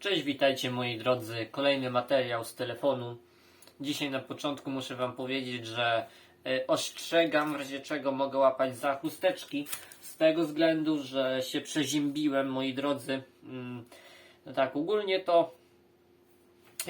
Cześć, witajcie moi drodzy. Kolejny materiał z telefonu. Dzisiaj na początku muszę Wam powiedzieć, że e, ostrzegam, w razie czego mogę łapać za chusteczki. Z tego względu, że się przeziębiłem, moi drodzy. Mm, No tak, ogólnie to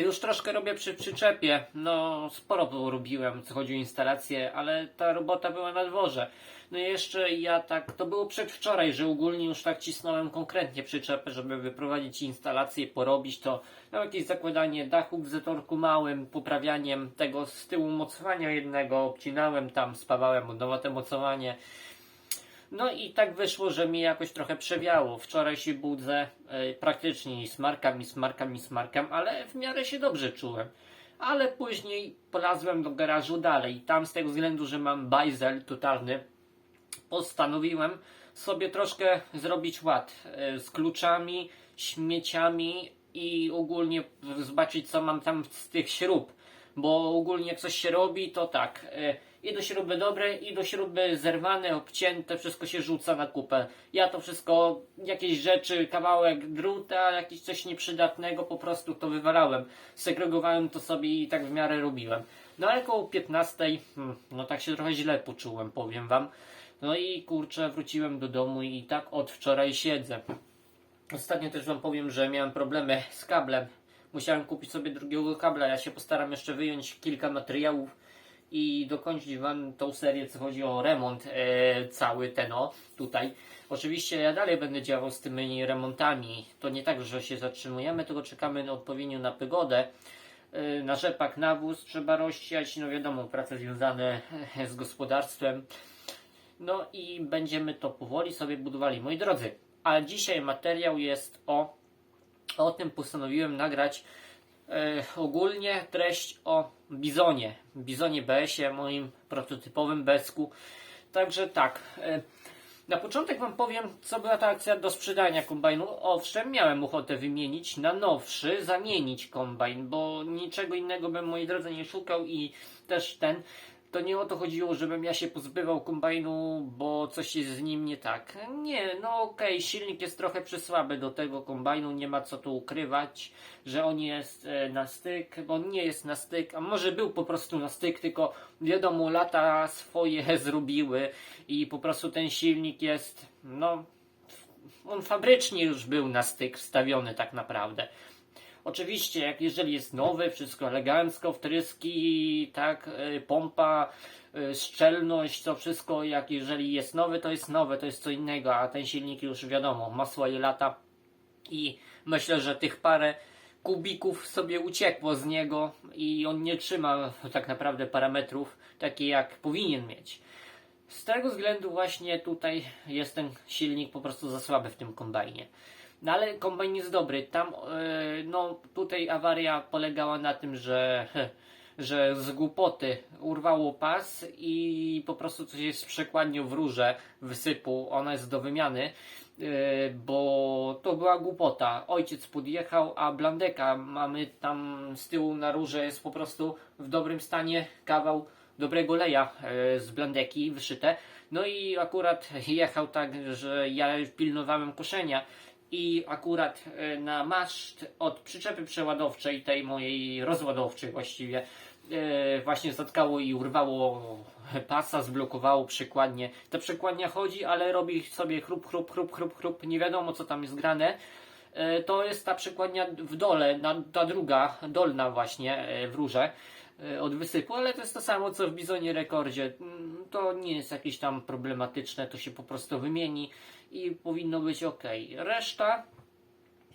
już troszkę robię przy przyczepie. No, sporo robiłem, co chodzi o instalację, ale ta robota była na dworze. No i jeszcze ja tak, to było przedwczoraj, że ogólnie już tak cisnąłem konkretnie przyczepę, żeby wyprowadzić instalację, porobić to. No, jakieś zakładanie dachu w zetorku małym, poprawianiem tego z tyłu mocowania jednego, obcinałem tam, spawałem od mocowanie. No i tak wyszło, że mi jakoś trochę przewiało. Wczoraj się budzę, praktycznie smarkam, i smarkam, i smarkam, ale w miarę się dobrze czułem. Ale później polazłem do garażu dalej. Tam z tego względu, że mam bajzel totalny, postanowiłem sobie troszkę zrobić ład e, z kluczami, śmieciami i ogólnie zobaczyć, co mam tam z tych śrub. Bo ogólnie jak coś się robi, to tak. e, I do śruby dobre, i do śruby zerwane, obcięte, wszystko się rzuca na kupę. Ja to wszystko, jakieś rzeczy, kawałek druta, jakieś coś nieprzydatnego, po prostu to wywalałem. Segregowałem to sobie i tak w miarę robiłem. No ale koło 15, hmm, no tak się trochę źle poczułem, powiem wam. No i kurczę, wróciłem do domu i tak od wczoraj siedzę. Ostatnio też wam powiem, że miałem problemy z kablem. Musiałem kupić sobie drugiego kabla. Ja się postaram jeszcze wyjąć kilka materiałów i dokończyć wam tą serię, co chodzi o remont e, cały ten o tutaj. Oczywiście ja dalej będę działał z tymi remontami. To nie tak, że się zatrzymujemy, tylko czekamy na odpowiednio na pogodę. E, na rzepak nawóz trzeba rozsiać, no wiadomo, prace związane z gospodarstwem. No i będziemy to powoli sobie budowali. Moi drodzy, a dzisiaj materiał jest o, o tym postanowiłem nagrać ogólnie treść o Bizonie. Bizonie BS-ie, moim prototypowym besku. Także tak. E, na początek Wam powiem, co była ta akcja do sprzedania kombajnu. Owszem, miałem ochotę wymienić na nowszy, zamienić kombajn, bo niczego innego bym, moi drodzy, nie szukał i też ten. To nie o to chodziło, żebym ja się pozbywał kombajnu, bo coś jest z nim nie tak. Nie, no okej, silnik jest trochę przysłaby do tego kombajnu, nie ma co tu ukrywać, że on jest e, na styk, bo on nie jest na styk, a może był po prostu na styk, tylko wiadomo, lata swoje zrobiły i po prostu ten silnik jest, no, on fabrycznie już był na styk wstawiony tak naprawdę. Oczywiście, jak jeżeli jest nowy, wszystko elegancko, wtryski, tak, y, pompa, y, szczelność, to wszystko, jak jeżeli jest nowy, to jest nowe, to jest co innego, a ten silnik już wiadomo, ma swoje lata i myślę, że tych parę kubików sobie uciekło z niego i on nie trzyma tak naprawdę parametrów takie jak powinien mieć. Z tego względu właśnie tutaj jest ten silnik po prostu za słaby w tym kombajnie. No ale kombajn jest dobry. Tam, e, no tutaj awaria polegała na tym, że, że z głupoty urwało pas i po prostu coś jest z przekładnią w rurze wysypu. Ona jest do wymiany, e, bo to była głupota. Ojciec podjechał, a blandeka mamy tam z tyłu na rurze jest po prostu w dobrym stanie kawał dobrego leja e, z blandeki wyszyte. No i akurat jechał tak, że ja pilnowałem koszenia i akurat e, na maszt od przyczepy przeładowczej, tej mojej rozładowczej właściwie, e, właśnie zatkało i urwało pasa, zblokowało przekładnię. Ta przekładnia chodzi, ale robi sobie chrup, chrup, chrup, chrup, chrup, nie wiadomo co tam jest grane. E, To jest ta przekładnia w dole, ta druga, dolna właśnie w rurze od wysypu, ale to jest to samo co w Bizonie Rekordzie. Mm, To nie jest jakieś tam problematyczne, to się po prostu wymieni i powinno być ok. Reszta,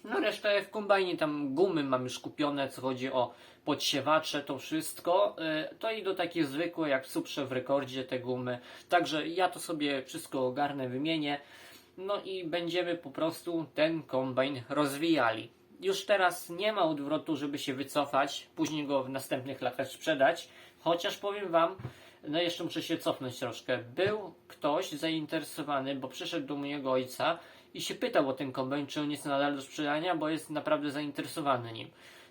no reszta w kombajnie tam gumy mam już kupione, co chodzi o podsiewacze, to wszystko. Y, To i do takie zwykłe jak w Suprze w Rekordzie te gumy. Także ja to sobie wszystko ogarnę, wymienię. No i będziemy po prostu ten kombajn rozwijali. Już teraz nie ma odwrotu, żeby się wycofać, później go w następnych latach sprzedać. Chociaż powiem Wam, no jeszcze muszę się cofnąć troszkę. Był ktoś zainteresowany, bo przyszedł do mojego ojca i się pytał o ten kombajn, czy on jest nadal do sprzedania, bo jest naprawdę zainteresowany nim.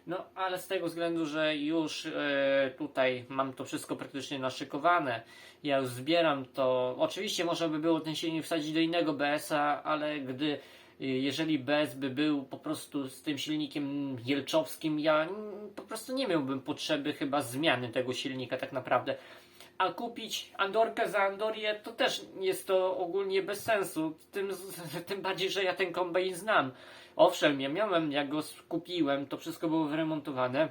No, ale z tego względu, że już e, tutaj mam to wszystko praktycznie naszykowane, ja już zbieram to. Oczywiście można by było ten silnik wsadzić do innego BS-a, ale gdy Jeżeli BS by był po prostu z tym silnikiem jelczowskim, ja po prostu nie miałbym potrzeby chyba zmiany tego silnika tak naprawdę. A kupić Andorkę za Andorię to też jest to ogólnie bez sensu. Tym, tym bardziej, że ja ten kombajn znam. Owszem, ja miałem, jak go kupiłem, to wszystko było wyremontowane.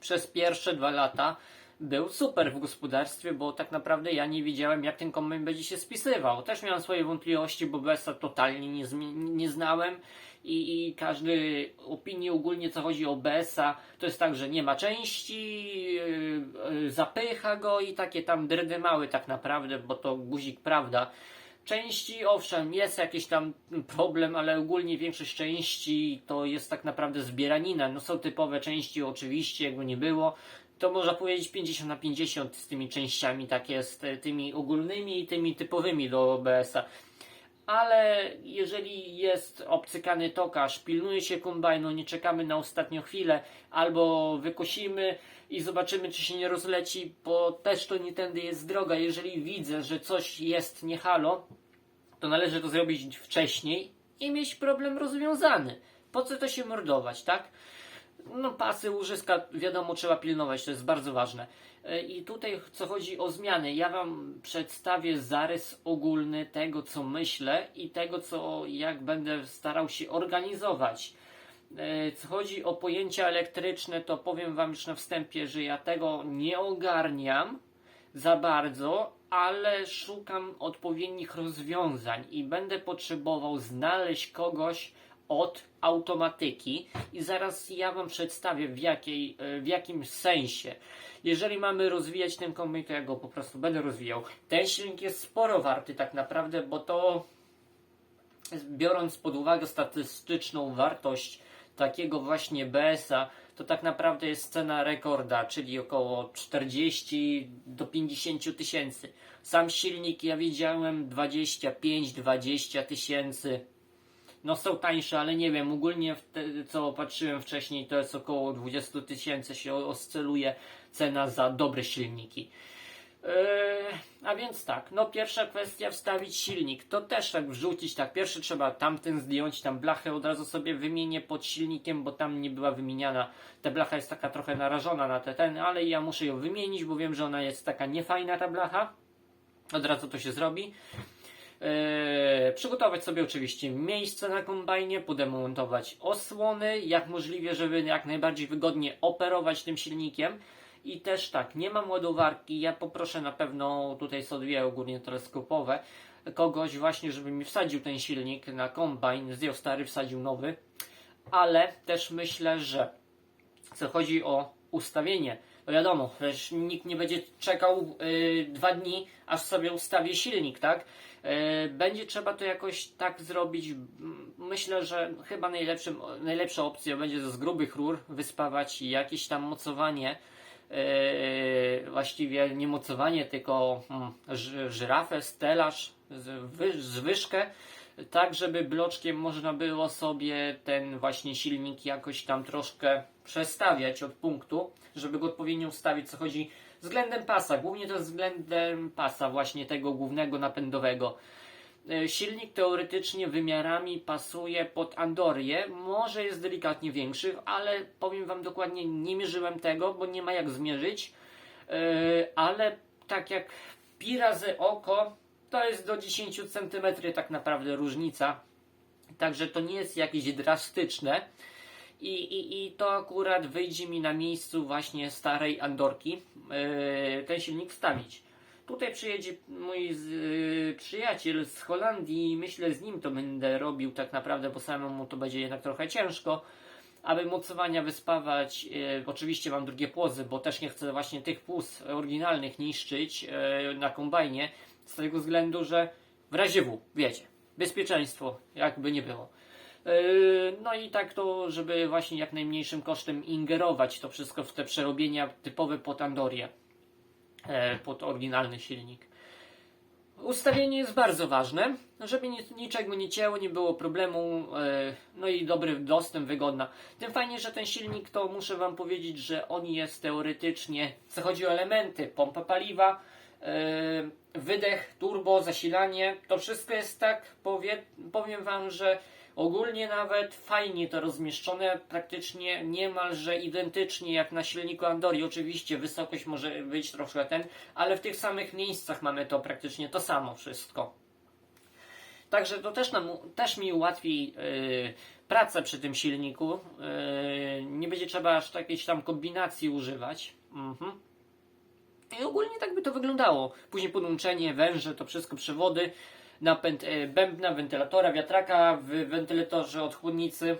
Przez pierwsze dwa lata był super w gospodarstwie, bo tak naprawdę ja nie wiedziałem, jak ten kombajn będzie się spisywał. Też miałem swoje wątpliwości, bo BS-a totalnie nie, nie znałem i, i każdy opinię ogólnie, co chodzi o BS-a, to jest tak, że nie ma części, yy, yy, zapycha go i takie tam dredy mały tak naprawdę, bo to guzik prawda. Części, owszem, jest jakiś tam problem, ale ogólnie większość części to jest tak naprawdę zbieranina. No są typowe części, oczywiście, jakby nie było. To można powiedzieć 50 na 50 z tymi częściami, tak jest, e, tymi ogólnymi i tymi typowymi do OBS-a. Ale jeżeli jest obcykany tokarz, pilnuje się kombajnu, nie czekamy na ostatnią chwilę, albo wykosimy i zobaczymy, czy się nie rozleci, bo też to nie tędy jest droga. Jeżeli widzę, że coś jest nie halo, to należy to zrobić wcześniej i mieć problem rozwiązany. Po co to się mordować, tak? No pasy, łożyska, wiadomo, trzeba pilnować, to jest bardzo ważne. E, I tutaj, co chodzi o zmiany, ja Wam przedstawię zarys ogólny tego, co myślę i tego, co jak będę starał się organizować. E, Co chodzi o pojęcia elektryczne, to powiem Wam już na wstępie, że ja tego nie ogarniam za bardzo, ale szukam odpowiednich rozwiązań i będę potrzebował znaleźć kogoś od automatyki i zaraz ja Wam przedstawię w, jakiej, e, w jakim sensie. Jeżeli mamy rozwijać ten kombajn, to ja go po prostu będę rozwijał. Ten silnik jest sporo warty tak naprawdę, bo to biorąc pod uwagę statystyczną wartość takiego właśnie BS-a, to tak naprawdę jest cena rekorda, czyli około 40 do 50 tysięcy. Sam silnik ja widziałem 25-20 tysięcy. No są tańsze, ale nie wiem, ogólnie wtedy, co patrzyłem wcześniej, to jest około 20 tysięcy się oscyluje cena za dobre silniki. Yy, a więc tak, no pierwsza kwestia wstawić silnik. To też tak wrzucić, tak pierwszy trzeba tamten zdjąć, tam blachę od razu sobie wymienię pod silnikiem, bo tam nie była wymieniana. Ta blacha jest taka trochę narażona na te ten, ale ja muszę ją wymienić, bo wiem, że ona jest taka niefajna ta blacha. Od razu to się zrobi. Eee, przygotować sobie oczywiście miejsce na kombajnie, podemontować osłony, jak możliwie, żeby jak najbardziej wygodnie operować tym silnikiem. I też tak, nie mam ładowarki, ja poproszę na pewno, tutaj są dwie ogólnie teleskopowe, kogoś właśnie, żeby mi wsadził ten silnik na kombajn, zdjął stary, wsadził nowy. Ale też myślę, że co chodzi o ustawienie, no wiadomo, nikt nie będzie czekał y, dwa dni, aż sobie ustawię silnik, tak? Y, będzie trzeba to jakoś tak zrobić. Myślę, że chyba najlepszym, najlepsza opcja będzie z grubych rur wyspawać jakieś tam mocowanie. y, właściwie nie mocowanie, tylko mm, ży- żyrafę, stelaż, zwyżkę, tak żeby bloczkiem można było sobie ten właśnie silnik jakoś tam troszkę przestawiać od punktu, żeby go odpowiednio ustawić, co chodzi względem pasa, głównie to względem pasa właśnie tego głównego napędowego. E, Silnik teoretycznie wymiarami pasuje pod Andorię, może jest delikatnie większy, ale powiem Wam dokładnie, nie mierzyłem tego, bo nie ma jak zmierzyć, E, ale tak jak pi razy oko, to jest do 10 cm tak naprawdę różnica, także to nie jest jakieś drastyczne. I, i, I to akurat wyjdzie mi na miejscu właśnie starej Andorki yy, ten silnik wstawić. Tutaj przyjedzie mój z, yy, przyjaciel z Holandii i myślę z nim to będę robił tak naprawdę, bo samemu to będzie jednak trochę ciężko. Aby mocowania wyspawać, yy, oczywiście mam drugie płozy, bo też nie chcę właśnie tych płóz oryginalnych niszczyć na kombajnie, z tego względu, że w razie W, wiecie, bezpieczeństwo, jakby nie było. Yy, No i tak to, żeby właśnie jak najmniejszym kosztem ingerować to wszystko w te przerobienia typowe pod Andorię, e, pod oryginalny silnik. Ustawienie jest bardzo ważne, żeby nic, niczego nie cięło, nie było problemu, e, no i dobry dostęp, wygodna. Tym fajnie, że ten silnik to muszę Wam powiedzieć, że on jest teoretycznie, co chodzi o elementy, pompa paliwa, e, wydech, turbo, zasilanie, to wszystko jest tak, powie, powiem Wam, że Ogólnie nawet fajnie to rozmieszczone, praktycznie niemalże identycznie jak na silniku Andori. Oczywiście wysokość może być troszkę ten, ale w tych samych miejscach mamy to praktycznie to samo wszystko. Także to też, nam, też mi ułatwi yy, pracę przy tym silniku. Yy, nie będzie trzeba aż jakiejś tam kombinacji używać. Mhm. I ogólnie tak by to wyglądało. Później podłączenie, węże, to wszystko przewody, napęd e, bębna, wentylatora, wiatraka w wentylatorze od chłodnicy.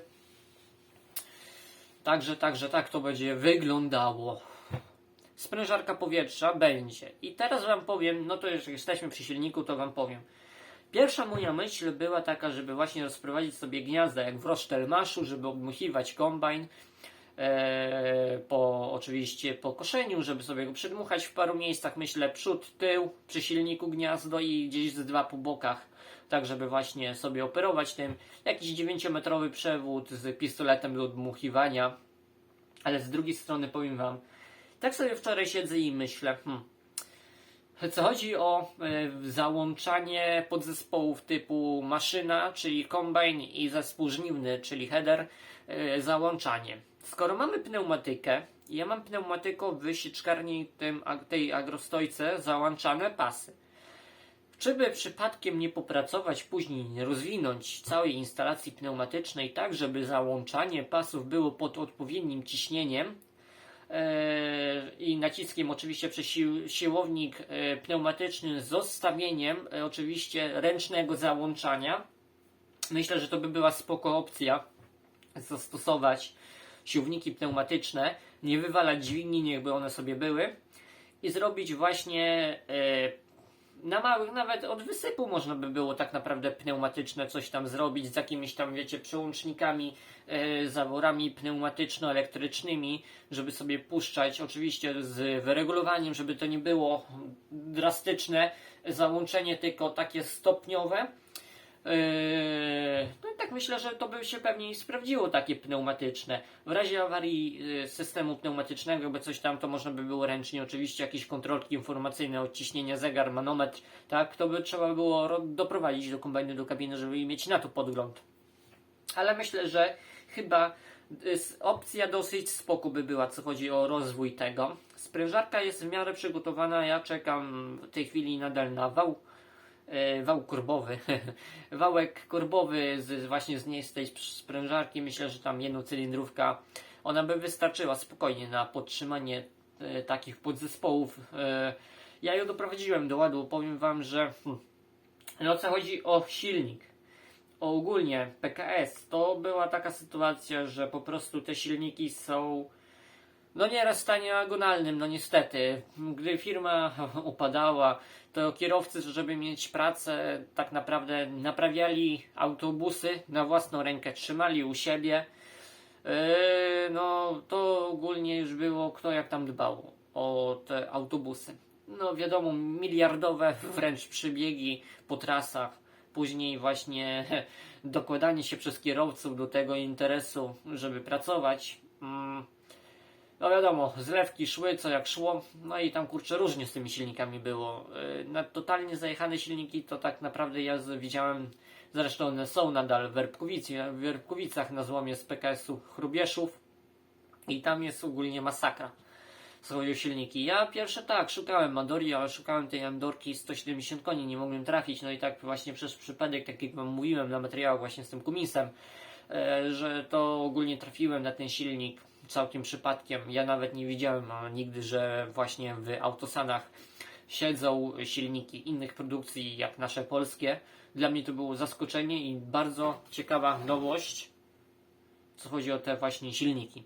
Także, także tak to będzie wyglądało. Sprężarka powietrza będzie. I teraz Wam powiem, no to już jesteśmy przy silniku, to Wam powiem. Pierwsza moja myśl była taka, żeby właśnie rozprowadzić sobie gniazda jak w Rosztelmaszu, żeby obmuchiwać kombajn. E, po oczywiście po koszeniu, żeby sobie go przedmuchać w paru miejscach, myślę przód, tył, przy silniku gniazdo i gdzieś z dwa po bokach, tak żeby właśnie sobie operować tym. Jakiś 9-metrowy przewód z pistoletem do odmuchiwania, ale z drugiej strony powiem Wam, tak sobie wczoraj siedzę i myślę, hmm, co chodzi o e, załączanie podzespołów typu maszyna, czyli kombajn i zespół żniwny, czyli header, e, załączanie. Skoro mamy pneumatykę, ja mam pneumatyką w sieczkarni tym, tej agrostojce załączane pasy. Czy by przypadkiem nie popracować później, nie rozwinąć całej instalacji pneumatycznej tak, żeby załączanie pasów było pod odpowiednim ciśnieniem, e, i naciskiem oczywiście przez sił, siłownik e, pneumatyczny z zostawieniem e, oczywiście ręcznego załączania. Myślę, że to by była spoko opcja zastosować siłowniki pneumatyczne, nie wywalać dźwigni, niechby one sobie były i zrobić właśnie e, na małych, nawet od wysypu można by było tak naprawdę pneumatyczne coś tam zrobić z jakimiś tam, wiecie, przełącznikami, e, zaworami pneumatyczno-elektrycznymi, żeby sobie puszczać, oczywiście z wyregulowaniem, żeby to nie było drastyczne załączenie, tylko takie stopniowe. Yy, No i tak myślę, że to by się pewnie sprawdziło takie pneumatyczne. W razie awarii yy, systemu pneumatycznego, by coś tam, to można by było ręcznie, oczywiście jakieś kontrolki informacyjne, odciśnienie zegar, manometr, tak, to by trzeba było ro- doprowadzić do kombajnu, do kabiny, żeby mieć na to podgląd. Ale myślę, że chyba y, s- opcja dosyć spoko by była, co chodzi o rozwój tego. Sprężarka jest w miarę przygotowana, ja czekam w tej chwili nadal na wał wał korbowy, wałek korbowy z, właśnie z niej z tej sprężarki, myślę, że tam jednocylindrówka, ona by wystarczyła spokojnie na podtrzymanie e, takich podzespołów. E, ja ją doprowadziłem do ładu, powiem wam, że hmm, no co chodzi? O silnik, o ogólnie PKS, to była taka sytuacja, że po prostu te silniki są no nieraz w stanie agonalnym, no niestety. Gdy firma upadała, to kierowcy, żeby mieć pracę, tak naprawdę naprawiali autobusy na własną rękę, trzymali u siebie. Yy, no to ogólnie już było kto jak tam dbał o te autobusy. No wiadomo, miliardowe wręcz przybiegi po trasach. Później właśnie dokładanie się przez kierowców do tego interesu, żeby pracować. No wiadomo, zlewki szły co jak szło, no i tam kurczę różnie z tymi silnikami było. Yy, Na totalnie zajechane silniki to tak naprawdę ja widziałem, zresztą one są nadal w, Werbkowicy, w Werbkowicach na złomie z PKS-u Chrubieszów i tam jest ogólnie masakra. co chodzi o silniki. Ja pierwsze tak, szukałem Andori, ale szukałem tej Andorki 170 koni, nie mogłem trafić, no i tak właśnie przez przypadek, tak jak wam mówiłem na materiałach właśnie z tym kumisem, e, że to ogólnie trafiłem na ten silnik całkiem przypadkiem. Ja nawet nie widziałem nigdy, że właśnie w autosanach siedzą silniki innych produkcji jak nasze polskie. Dla mnie to było zaskoczenie i bardzo ciekawa nowość, co chodzi o te właśnie silniki.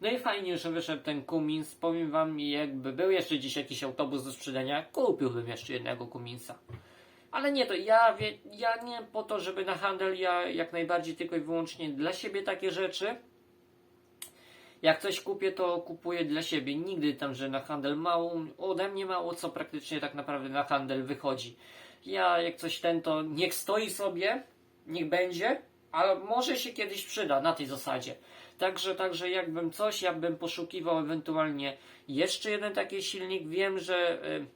No i fajnie, że wyszedł ten Cummins. Powiem wam, jakby był jeszcze dziś jakiś autobus do sprzedania, kupiłbym jeszcze jednego Cumminsa. Ale nie to, ja, wie, ja nie po to, żeby na handel, ja jak najbardziej tylko i wyłącznie dla siebie takie rzeczy. Jak coś kupię, to kupuję dla siebie. Nigdy tam, że na handel mało, ode mnie mało co praktycznie tak naprawdę na handel wychodzi. Ja jak coś ten, to niech stoi sobie, niech będzie, ale może się kiedyś przyda na tej zasadzie. Także, także jakbym coś, ja bym poszukiwał ewentualnie jeszcze jeden taki silnik. Wiem, że y,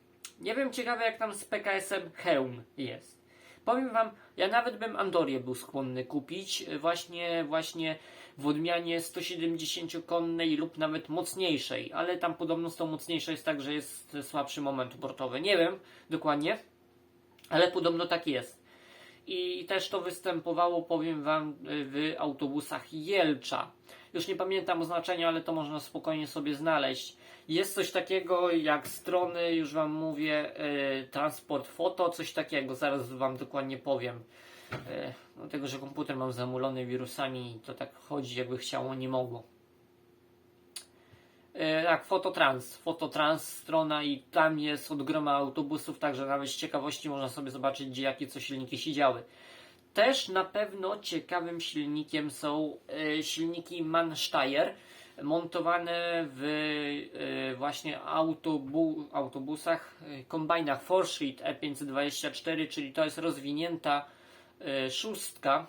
nie wiem, ciekawe jak tam z PKS-em hełm jest. Powiem wam, ja nawet bym Andorię był skłonny kupić, y, właśnie, właśnie w odmianie 170-konnej lub nawet mocniejszej, ale tam podobno z tą mocniejszą jest tak, że jest słabszy moment obrotowy. Nie wiem dokładnie, ale podobno tak jest. I też to występowało, powiem Wam, w autobusach Jelcza. Już nie pamiętam oznaczenia, ale to można spokojnie sobie znaleźć. Jest coś takiego jak strony, już Wam mówię, y, transport foto, coś takiego, zaraz Wam dokładnie powiem. Y, dlatego, że komputer mam zamulony wirusami to tak chodzi, jakby chciało, nie mogło. E, Tak, Fototrans. Fototrans strona i tam jest od groma autobusów, także nawet z ciekawości można sobie zobaczyć, gdzie jakie co silniki się działy. Też na pewno ciekawym silnikiem są e, silniki Mansteyr, montowane w e, właśnie autobu autobusach, kombajnach Forsheet E524, czyli to jest rozwinięta szóstka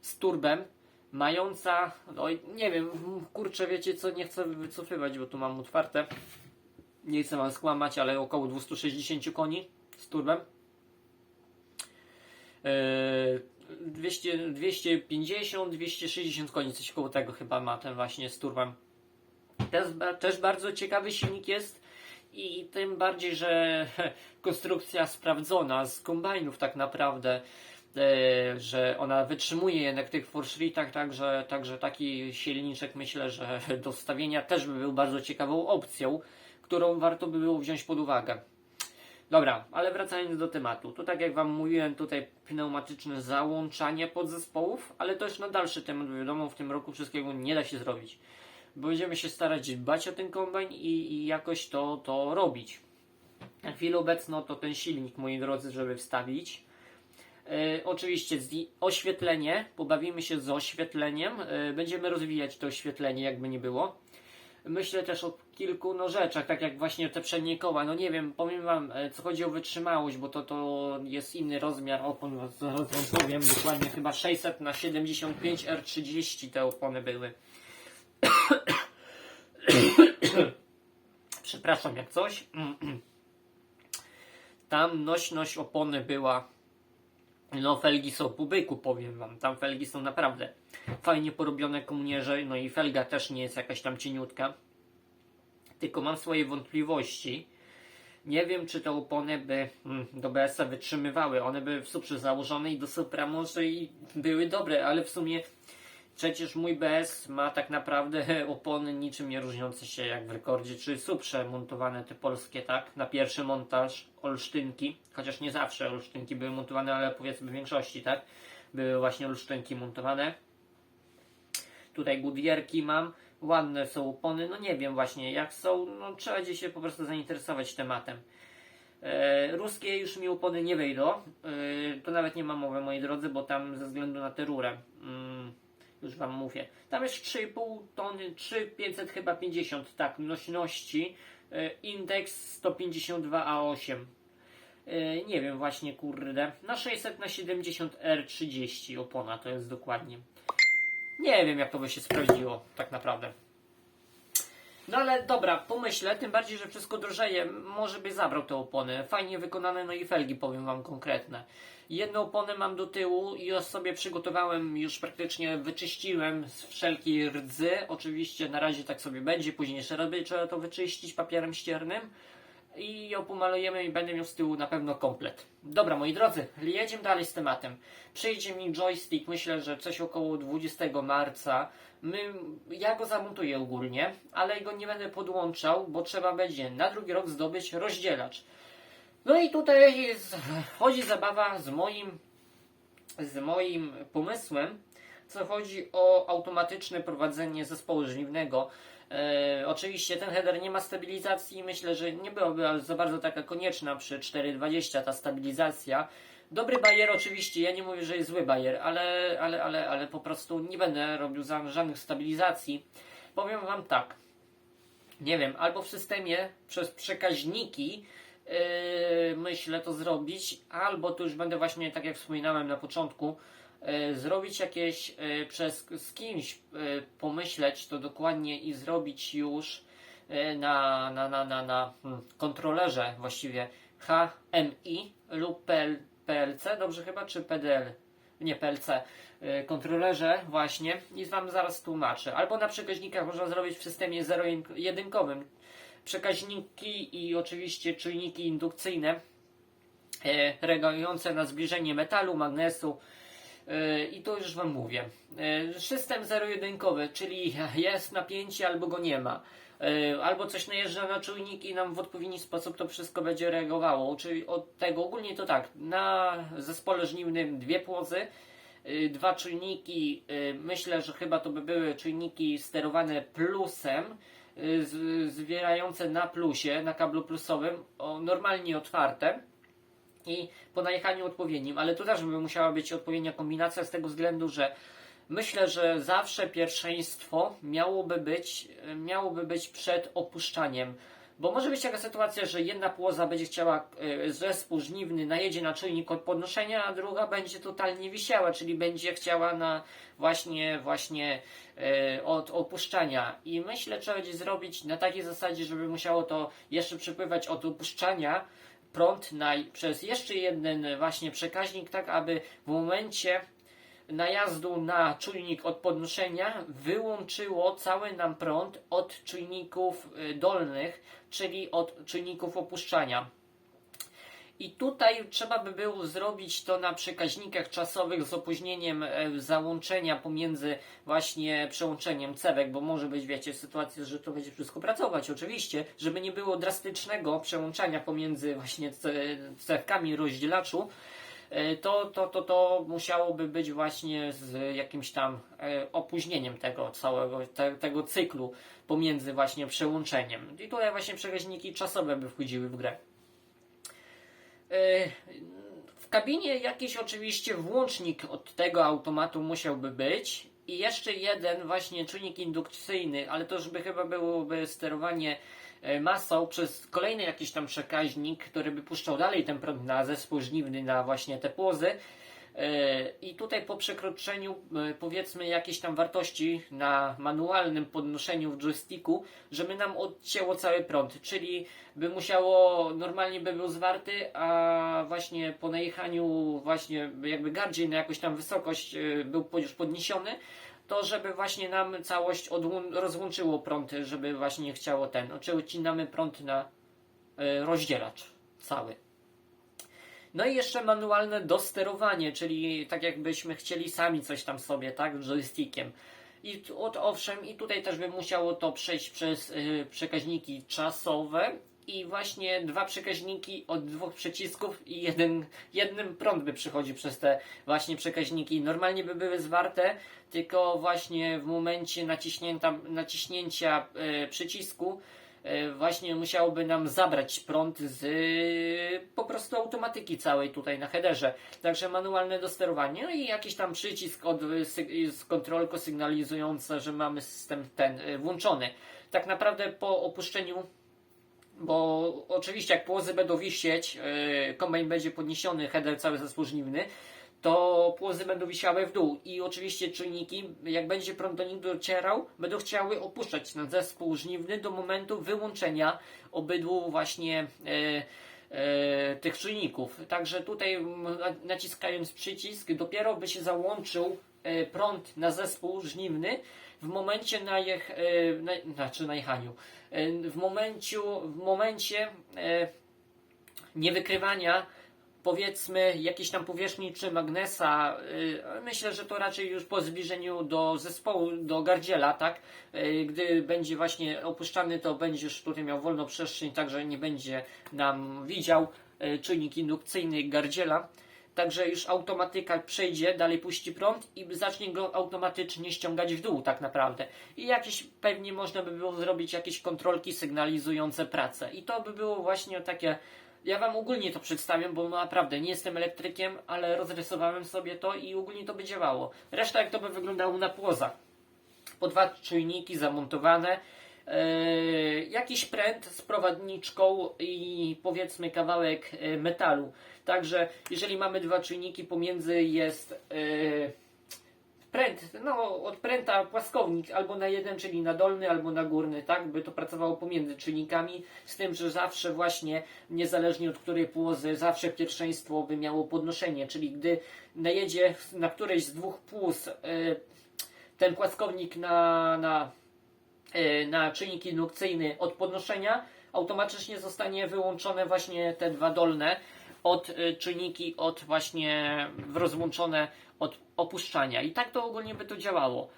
z turbem, mająca, no nie wiem, kurczę, wiecie co, nie chcę wycofywać, bo tu mam otwarte. Nie chcę wam skłamać, ale około 260 koni z turbem. Eee, 200, 250, 260 koni, coś koło tego chyba ma ten właśnie z turbem. Też, też bardzo ciekawy silnik jest i tym bardziej, że konstrukcja sprawdzona z kombajnów tak naprawdę e, że ona wytrzymuje jednak tych forshlitach, także, także taki silniczek myślę, że do stawienia też by był bardzo ciekawą opcją, którą warto by było wziąć pod uwagę. Dobra, ale wracając do tematu. To tak jak Wam mówiłem, tutaj pneumatyczne załączanie podzespołów, ale to już na dalszy temat, wiadomo, w tym roku wszystkiego nie da się zrobić. Będziemy się starać dbać o ten kombajn i, i jakoś to, to robić. Na chwilę obecną to ten silnik, moi drodzy, żeby wstawić. E, oczywiście oświetlenie, pobawimy się z oświetleniem, e, będziemy rozwijać to oświetlenie, jakby nie było. Myślę też o kilku no, rzeczach, tak jak właśnie te przednie koła. No nie wiem, powiem Wam, e, co chodzi o wytrzymałość, bo to, to jest inny rozmiar opon, zaraz Wam powiem, dokładnie chyba 600 na 75 R30 te opony były. Przepraszam, jak coś. Tam nośność opony była no, felgi są po byku, powiem wam. Tam felgi są naprawdę fajnie porobione komunierze, no i felga też nie jest jakaś tam cieniutka. Tylko mam swoje wątpliwości. Nie wiem, czy te opony by mm, do BS-a wytrzymywały. One by w suprze założone i do Supra może i były dobre, ale w sumie przecież mój BS ma tak naprawdę opony niczym nie różniące się jak w rekordzie czy Suprze montowane te polskie, tak? Na pierwszy montaż olsztynki, chociaż nie zawsze olsztynki były montowane, ale powiedzmy w większości, tak? Były właśnie olsztynki montowane. Tutaj Goodyearki mam. Ładne są opony, no nie wiem właśnie jak są, no trzeba gdzieś się po prostu zainteresować tematem. E, ruskie już mi opony nie wejdą, e, to nawet nie ma mowy moi drodzy, bo tam ze względu na tę rurę, mm, już wam mówię, tam jest 3,5 tony, 3,500 chyba 50, tak, nośności, e, indeks 152 A8. E, nie wiem właśnie kurde, na 600 na 70 R30 opona to jest dokładnie. Nie wiem, jak to by się sprawdziło, tak naprawdę. No ale dobra, pomyślę, tym bardziej, że wszystko drożeje, może by zabrał te opony. Fajnie wykonane, no i felgi, powiem wam konkretne. Jedną oponę mam do tyłu i już sobie przygotowałem, już praktycznie wyczyściłem z wszelkiej rdzy. Oczywiście na razie tak sobie będzie, później jeszcze będzie trzeba to wyczyścić papierem ściernym. I ją pomalujemy i będę miał z tyłu na pewno komplet. Dobra, moi drodzy, jedziemy dalej z tematem. Przyjdzie mi joystick, myślę, że coś około 20 marca. My, ja go zamontuję ogólnie, ale go nie będę podłączał, bo trzeba będzie na drugi rok zdobyć rozdzielacz. No i tutaj chodzi zabawa z moim, z moim pomysłem, co chodzi o automatyczne prowadzenie zespołu żniwnego. E, oczywiście ten header nie ma stabilizacji, myślę, że nie byłaby za bardzo taka konieczna przy 4.20 ta stabilizacja. Dobry bajer oczywiście, ja nie mówię, że jest zły bajer, ale, ale, ale, ale po prostu nie będę robił żadnych stabilizacji. Powiem Wam tak, nie wiem, albo w systemie przez przekaźniki myślę to zrobić, albo tu już będę właśnie, tak jak wspominałem na początku, yy, zrobić jakieś yy, przez z kimś yy, pomyśleć to dokładnie i zrobić już yy, na, na, na, na, na hmm, kontrolerze właściwie HMI lub PL, PLC, dobrze chyba, czy PDL? Nie, PLC. Kontrolerze właśnie i wam zaraz tłumaczę. Albo na przekaźnikach można zrobić w systemie zero-jedynkowym. Przekaźniki i oczywiście czujniki indukcyjne e, reagujące na zbliżenie metalu, magnesu, E, I to już Wam mówię. E, System zero-jedynkowy, czyli jest napięcie albo go nie ma. Albo coś najeżdża na czujnik i nam w odpowiedni sposób to wszystko będzie reagowało. Czyli od tego ogólnie to tak, na zespole żniwnym dwie płozy, dwa czujniki, myślę, że chyba to by były czujniki sterowane plusem, z- zwierające na plusie, na kablu plusowym, o, normalnie otwarte i po najechaniu odpowiednim, ale tu też by musiała być odpowiednia kombinacja z tego względu, że myślę, że zawsze pierwszeństwo miałoby być, miałoby być przed opuszczaniem. Bo może być taka sytuacja, że jedna płoza będzie chciała, e, zespół żniwny najedzie na czujnik od podnoszenia, a druga będzie totalnie wisiała, czyli będzie chciała na właśnie, właśnie e, od opuszczania. I myślę, trzeba będzie zrobić na takiej zasadzie, żeby musiało to jeszcze przepływać od opuszczania, prąd na, przez jeszcze jeden właśnie przekaźnik, tak aby w momencie najazdu na czujnik od podnoszenia wyłączyło cały nam prąd od czujników y, dolnych, czyli od czujników opuszczania. I tutaj trzeba by było zrobić to na przekaźnikach czasowych z opóźnieniem e, załączenia pomiędzy właśnie przełączeniem cewek, bo może być, wiecie, sytuacja, że to będzie wszystko pracować, oczywiście, żeby nie było drastycznego przełączania pomiędzy właśnie ce- cewkami rozdzielaczu, e, to, to, to, to musiałoby być właśnie z jakimś tam e, opóźnieniem tego całego, te, tego cyklu pomiędzy właśnie przełączeniem. I tutaj właśnie przekaźniki czasowe by wchodziły w grę. E, W kabinie jakiś oczywiście włącznik od tego automatu musiałby być i jeszcze jeden właśnie czujnik indukcyjny, ale to już by chyba byłoby sterowanie e, masą przez kolejny jakiś tam przekaźnik, który by puszczał dalej ten prąd na zespół żniwny, na właśnie te płozy. E, I tutaj po przekroczeniu e, powiedzmy jakiejś tam wartości na manualnym podnoszeniu w joysticku, żeby nam odcięło cały prąd, czyli by musiało, normalnie by był zwarty, a właśnie po najechaniu właśnie jakby gardziej na jakąś tam wysokość e, był już podniesiony, to żeby właśnie nam całość rozłączyło prąd, żeby właśnie chciało ten, czy odcinamy prąd na e, rozdzielacz cały. No i jeszcze manualne dosterowanie, czyli tak jakbyśmy chcieli sami coś tam sobie, tak, joystickiem. I od, owszem, i tutaj też by musiało to przejść przez y, przekaźniki czasowe i właśnie dwa przekaźniki od dwóch przycisków i jeden, jednym prąd by przychodzi przez te właśnie przekaźniki. Normalnie by były zwarte, tylko właśnie w momencie naciśnięcia y, przycisku e, właśnie musiałoby nam zabrać prąd z e, po prostu automatyki całej tutaj na headerze. Także manualne dosterowanie no i jakiś tam przycisk od z kontrolko sygnalizujące, że mamy system ten włączony. Tak naprawdę po opuszczeniu bo oczywiście jak płozy będą wisieć, yy, kombajn będzie podniesiony, header cały zasłużniwny, to płozy będą wisiały w dół i oczywiście czujniki, jak będzie prąd do nich docierał, będą chciały opuszczać ten zespół żniwny do momentu wyłączenia obydwu właśnie e, e, tych czujników. Także tutaj na- naciskając przycisk, dopiero by się załączył e, prąd na zespół żniwny w momencie najech, e, na, znaczy najechaniu, e, w, momenciu, w momencie e, niewykrywania powiedzmy jakiejś tam powierzchni czy magnesa, y, myślę, że to raczej już po zbliżeniu do zespołu, do gardziela, tak? Y, Gdy będzie właśnie opuszczany, to będziesz tutaj miał wolną przestrzeń, także nie będzie nam widział czujnik indukcyjny gardziela. Także już automatyka przejdzie, dalej puści prąd i zacznie go automatycznie ściągać w dół tak naprawdę. I jakieś pewnie można by było zrobić jakieś kontrolki sygnalizujące pracę. I to by było właśnie takie ja wam ogólnie to przedstawiam, bo naprawdę nie jestem elektrykiem, ale rozrysowałem sobie to i ogólnie to by działało. Reszta jak to by wyglądało na płozach. Po dwa czujniki zamontowane, jakiś pręt z prowadniczką i powiedzmy kawałek e, metalu. Także jeżeli mamy dwa czujniki, pomiędzy jest e, pręt, no od pręta płaskownik albo na jeden, czyli na dolny, albo na górny, tak, by to pracowało pomiędzy czynnikami, z tym, że zawsze właśnie, niezależnie od której płozy, zawsze pierwszeństwo by miało podnoszenie, czyli gdy najedzie na którejś z dwóch y, ten płaskownik na, na, na czynnik indukcyjny od podnoszenia, automatycznie zostanie wyłączone właśnie te dwa dolne od y, czynniki od właśnie rozłączone od opuszczania. I tak to ogólnie by to działało.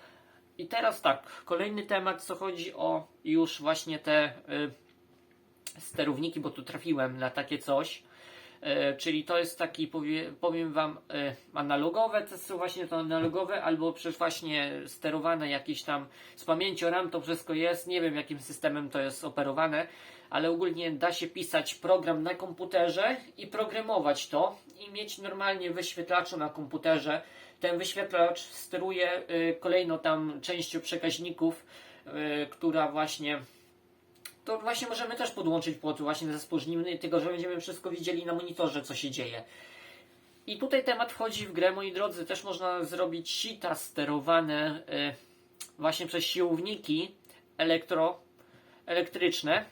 I teraz tak, kolejny temat, co chodzi o już właśnie te y, sterowniki, bo tu trafiłem na takie coś. E, czyli to jest taki, powie, powiem Wam, e, analogowe, to są właśnie to analogowe, albo przez właśnie sterowane jakieś tam z pamięcią RAM, to wszystko jest, nie wiem jakim systemem to jest operowane, ale ogólnie da się pisać program na komputerze i programować to i mieć normalnie wyświetlaczu na komputerze. Ten wyświetlacz steruje e, kolejną tam częścią przekaźników, która właśnie to właśnie możemy też podłączyć pod właśnie zespół żniwny, tylko że będziemy wszystko widzieli na monitorze, co się dzieje. I tutaj temat wchodzi w grę, moi drodzy, też można zrobić sita sterowane y, właśnie przez siłowniki elektro, elektryczne,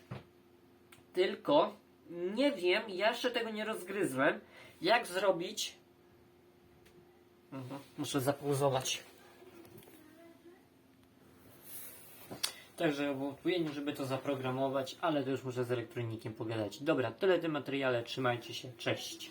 tylko nie wiem, ja jeszcze tego nie rozgryzłem, jak zrobić... Mhm, muszę zapauzować. Także w odpowiednim, żeby to zaprogramować, ale to już muszę z elektronikiem pogadać. Dobra, tyle w tym materiale, trzymajcie się, cześć.